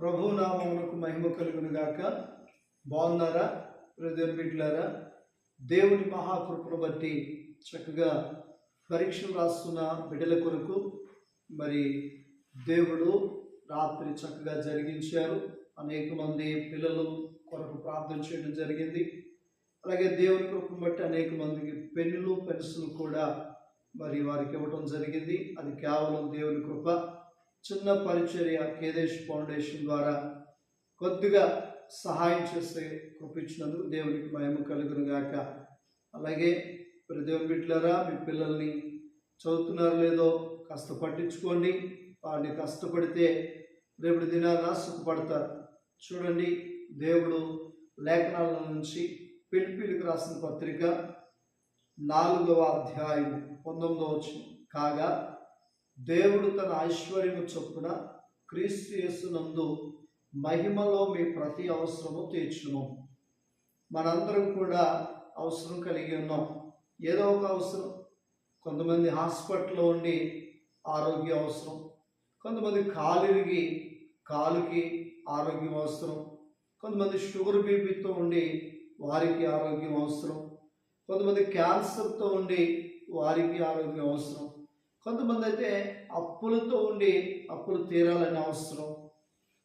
ప్రభు మహిమ కలుగును గాక. బాగున్నారా? హృదయం బిడ్లారా దేవుని మహాకృపను బట్టి చక్కగా పరీక్షలు రాస్తున్న బిడ్డల కొరకు మరి దేవుడు రాత్రి చక్కగా జరిగించారు. అనేక మంది పిల్లలు కొరకు ప్రార్థన చేయడం జరిగింది. అలాగే దేవుని కృపను బట్టి అనేక మందికి పెన్నులు పెన్సులు కూడా మరి వారికి ఇవ్వడం జరిగింది. అది కేవలం దేవుని కృప. చిన్న పరిచర్య కేదేశ్ ఫౌండేషన్ ద్వారా కొద్దిగా సహాయం చేస్తే కృపించినందుకు దేవునికి మహిమ కలుగును గాక. అలాగే మరి దేవుని బిడ్డలారా మీ పిల్లల్ని చదువుతున్నారో లేదో కాస్త పట్టించుకోండి. వారిని కష్టపడితే రేపటి దినాన సుఖపడతారు. చూడండి దేవుడు లేఖనాల నుంచి పిలిపిలికి రాసిన పత్రిక నాలుగవ అధ్యాయం పంతొమ్మిదవ వచ్చి కాగా దేవుడు తన ఐశ్వర్యము చొప్పున క్రీస్తు యేసునందు మహిమలో మీ ప్రతి అవసరము తీర్చును. మనందరం కూడా అవసరం కలిగి ఉన్నాం. ఏదో ఒక అవసరం. కొంతమంది హాస్పిటల్లో ఉండి ఆరోగ్య అవసరం. కొంతమంది కాలిరిగి కాలుకి ఆరోగ్యం అవసరం. కొంతమంది షుగర్ బీపీతో ఉండి వారికి ఆరోగ్యం అవసరం. కొంతమంది క్యాన్సర్తో ఉండి వారికి ఆరోగ్యం అవసరం. కొంతమంది అయితే అప్పులతో ఉండి అప్పులు తీరాలని అవసరం.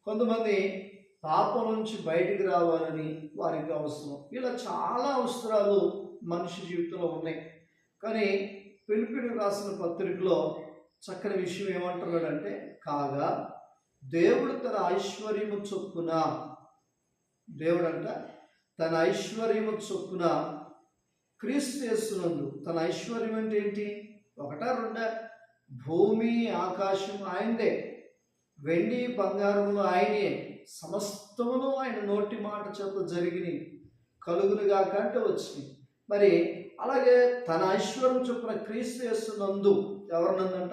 కొంతమంది పాపం నుంచి బయటికి రావాలని వారికి అవసరం. ఇలా చాలా అవసరాలు మనిషి జీవితంలో ఉన్నాయి. కానీ పిలిపిడి రాసిన పత్రికలో చక్కని విషయం ఏమంటున్నాడంటే కాగా దేవుడు తన ఐశ్వర్యము చొప్పున దేవుడు అంట తన ఐశ్వర్యము చొప్పున క్రీస్తు చేస్తున్నందు తన ఐశ్వర్యం అంటే ఏంటి? ఒకటా రెండా? భూమి ఆకాశం ఆయనదే. వెండి బంగారములు ఆయనే. సమస్తమును ఆయన నోటి మాట చేత జరిగినాయి. కలుగునుగా కంటే వచ్చినాయి. మరి అలాగే తన ఐశ్వర్యం చొప్పున క్రీస్తు చేస్తున్నందు ఎవరినందంట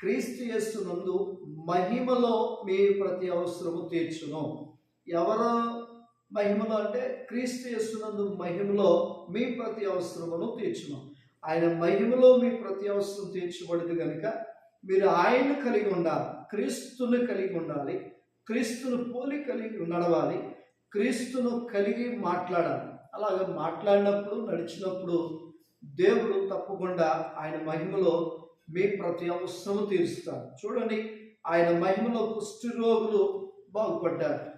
క్రీస్తు చేస్తున్నందు మహిమలో మీ ప్రతి అవసరము తీర్చును. ఎవరు మహిమలో అంటే క్రీస్తు చేస్తున్నందు మహిమలో మీ ప్రతి అవసరమును తీర్చును. ఆయన మహిమలో మీ ప్రతి అవసరం తీర్చబడదు కనుక మీరు ఆయన్ను కలిగి ఉండాలి క్రీస్తుని కలిగి ఉండాలి క్రీస్తును పోలి కలిగి నడవాలి క్రీస్తును కలిగి మాట్లాడాలి. అలాగే మాట్లాడినప్పుడు నడిచినప్పుడు దేవుడు తప్పకుండా ఆయన మహిమలో మీ ప్రతి అవసరము తీరుస్తాడు. చూడండి ఆయన మహిమలో కుష్టి రోగులు బాగుపడ్డారు.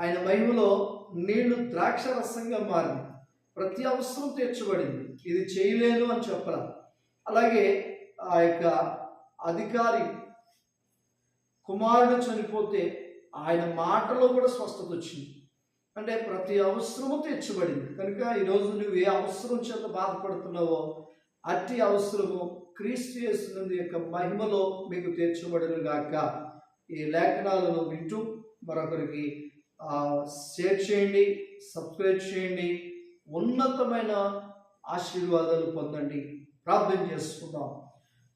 ఆయన మహిమలో నీళ్ళు ద్రాక్ష రసంగా మారింది. ప్రతి అవసరం తీర్చబడింది. ఇది చేయలేను అని చెప్పరా అలాగే ఆ యొక్క అధికారి కుమారుడు చనిపోతే ఆయన మాటలో కూడా స్వస్థత వచ్చింది. అంటే ప్రతి అవసరము తీర్చబడింది. కనుక ఈరోజు నువ్వు ఏ అవసరం చేత బాధపడుతున్నావో అట్టి అవసరము క్రీస్తు చేస్తున్నది యొక్క మహిమలో మీకు తీర్చబడిన గాక. ఈ లేఖనాలను వింటూ మరొకరికి షేర్ చేయండి సబ్స్క్రైబ్ చేయండి. ఉన్నతమైన ఆశీర్వాదాలు పొందండి. ప్రార్థన చేసుకుందాం.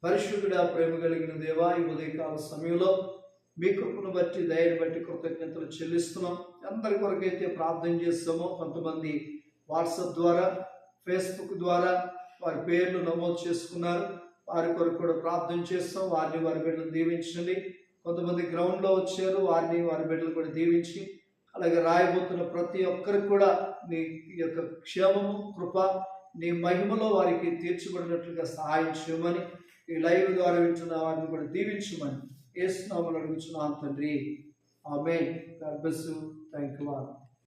పరిశుద్ధుడ ప్రేమ కలిగిన దేవా ఈ ఉదయకాల సమయంలో మీ కృపను బట్టి దయని బట్టి కృతజ్ఞతలు చెల్లిస్తున్నాం. అందరి కొరకైతే ప్రార్థన చేస్తామో కొంతమంది వాట్సాప్ ద్వారా ఫేస్బుక్ ద్వారా వారి పేర్లు నమోదు చేసుకున్నారు. వారి కొరకు కూడా ప్రార్థన చేస్తాం. వారిని వారి బిడ్డలు దీవించండి. కొంతమంది గ్రౌండ్లో వచ్చారు. వారిని వారి బిడ్డలు కూడా దీవించి అలాగే రాయబోతున్న ప్రతి ఒక్కరికి కూడా నీ యొక్క క్షేమము కృప నీ మహిమలో వారికి తీర్చబడినట్లుగా సహాయం చేయమని ఈ లైవ్ ద్వారా వింటున్న వారిని కూడా దీవించమని ఏసునామలు అడుగుచున్నాను తండ్రి. ఆమె గాడ్ థ్యాంక్ యూ.